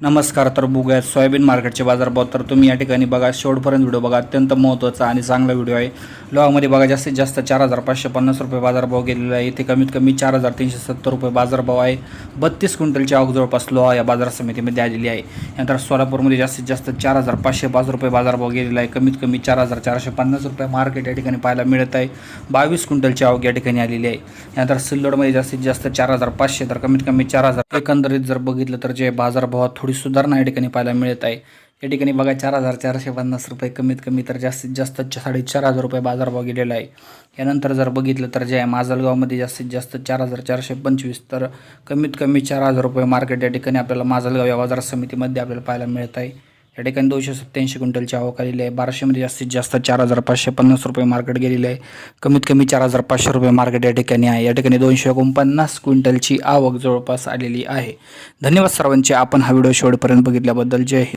नमस्कार तर बघूयात. सोयाबीन मार्केटचे बाजारभाव. तर तुम्ही या ठिकाणी बघा शेवटपर्यंत व्हिडिओ बघा. अत्यंत महत्त्वाचा आणि चांगला व्हिडिओ आहे. लोहामध्ये बघा जास्तीत जास्त चार हजार पाचशे पन्नास रुपये बाजारभाव गेलेला आहे. इथे कमीत कमी चार हजार तीनशे सत्तर रुपये बाजारभाव आहे. बत्तीस क्विंटलची आवक जवळपास लोहा या बाजार समितीमध्ये आलेली आहे. यानंतर सोलापूरमध्ये जास्तीत जास्त चार हजार पाचशे पाच रुपये बाजारभाव गेलेला आहे. कमीत कमी चार हजार चारशे पन्नास रुपये मार्केट या ठिकाणी पाहायला मिळत आहे. बावीस क्विंटलची आवक या ठिकाणी आलेली आहे. यानंतर सिल्लोडमध्ये जास्तीत जास्त चार हजार पाचशे तर कमीत कमी चार हजार. एकंदरीत जर बघितलं तर जे बाजारभावात थोडी सुधारणा या ठिकाणी पाहायला मिळत आहे. या ठिकाणी बघा चार हजार चारशे पन्नास रुपये कमीत कमी तर जास्तीत जास्त साडेचार हजार रुपये बाजारभाव गेलेला आहे. यानंतर जर बघितलं तर जे आहे माजलगावमध्ये जास्तीत जास्त चार हजार चारशे पंचवीस तर कमीत कमी चार हजार रुपये मार्केट या ठिकाणी आपल्याला माजलगाव या बाजार समितीमध्ये आपल्याला पाहायला मिळत आहे. या ठिकाणी दोनशे सत्त्याऐंशी क्विंटलची आवक आलेली आहे. बाराशेमध्ये जास्तीत जास्त चार हजार पाचशे पन्नास रुपये मार्केट गेलेलं आहे. कमीत कमी चार हजार पाचशे रुपये मार्केट या ठिकाणी आहे. या ठिकाणी दोनशे एकोणपन्नास क्विंटलची आवक जवळपास आलेली आहे. धन्यवाद सर्वांचे. आपण हा व्हिडिओ शेवटपर्यंत बघितल्याबद्दल जय हिंद.